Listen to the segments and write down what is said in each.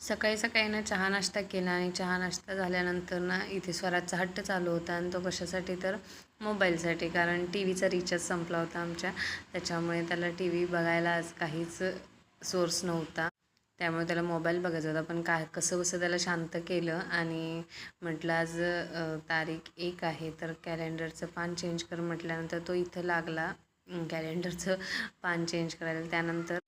सकाळी सकाळी ना चहा नाश्ता केला आणि चहा नाश्ता झाल्यानंतर ना इथे स्वराजचा हट्ट चालू होता आणि तो कशासाठी तर मोबाईलसाठी कारण टी व्हीचा रिचार्ज संपला होता आमच्या. त्याच्यामुळे त्याला टी व्ही बघायला आज काहीच सोर्स नव्हता. त्यामुळे त्याला मोबाईल बघायचा होता. पण काय कसं कसं त्याला शांत केलं आणि म्हटलं आज तारीख एक आहे तर कॅलेंडरचं पान चेंज कर. म्हटल्यानंतर तो इथं लागला. कॅलेंडरचं पान चेंज करायला. त्यानंतर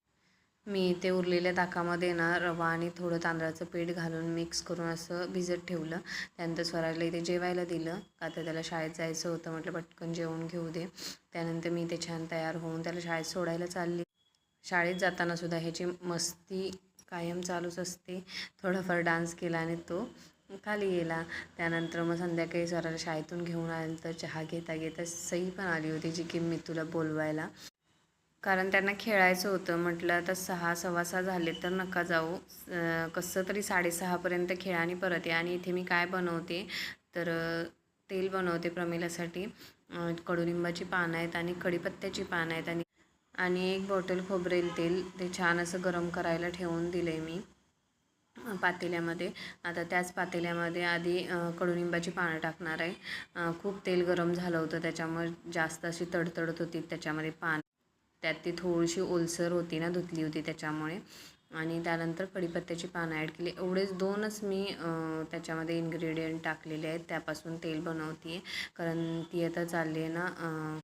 मी इथे उरलेल्या ताकामध्ये ना रवा आणि थोडं तांदळाचं पीठ घालून मिक्स करून असं भिजत ठेवलं. त्यानंतर स्वराजला इथे जेवायला दिलं. का तर त्याला शाळेत जायचं होतं म्हटलं पटकन जेवण घेऊ दे. त्यानंतर मी ते छान तयार होऊन त्याला शाळेत सोडायला चालली. शाळेत जाताना सुद्धा ह्याची मस्ती कायम चालूच असते. थोडाफार डान्स केला आणि तो खाली गेला. त्यानंतर मग संध्याकाळी स्वराला शाळेतून घेऊन आल्यानंतर चहा घेता घेता सई पण आली होती जी की मी तुला बोलवायला. कारण त्यांना खेळायचं होतं. म्हटलं आता सहा सव्वा सहा झाले तर नका जाऊ. कसं तरी साडेसहापर्यंत खेळा आणि परत या. आणि इथे मी काय बनवते? तर तेल बनवते प्रमिलासाठी. कडुलिंबाची पानं आहेत आणि कढीपत्त्याची पानं आहेत आणि आणि एक बॉटल खोबरेल तेल. ते छान असं गरम करायला ठेवून दिले मी पातेल्यामध्ये. आता त्याच पातेल्यामध्ये आधी कडुलिंबाची कडुनिंबाची पानं टाकणार आहे. खूप तेल गरम झालं होतं त्याच्यामुळे जास्त अशी तडतडत होती. त्याच्यामध्ये पान त्यात ती थोडीशी ओलसर होती ना धुतली होती त्याच्यामुळे. आणि त्यानंतर कढीपत्त्याची पानं ॲड केली. एवढेच दोनच मी त्याच्यामध्ये इन्ग्रेडियंट टाकलेले आहेत. त्यापासून तेल बनवते कारण ती आता चालली आहे ना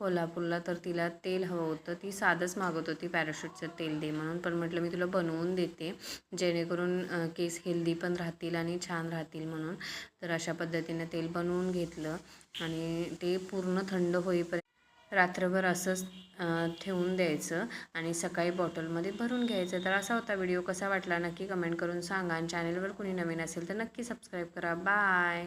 कोल्हापूरला तर तिला तेल हवं होतं. ती साधंच मागत होती पॅराशूटचं तेल दे म्हणून. पण म्हटलं मी तुला बनवून देते. जेणेकरून केस हेल्दी पण राहतील आणि छान राहतील म्हणून. तर अशा पद्धतीने तेल बनवून घेतलं. आणि ते पूर्ण थंड होईपर्यंत रात्रभर असंच ठेवून द्यायचं आणि सकाळी बॉटलमध्ये भरून घ्यायचं. तर असा होता व्हिडिओ. कसा वाटला नक्की कमेंट करून सांगा आणि चॅनलवर कुणी नवीन असेल तर नक्की सबस्क्राईब करा. बाय!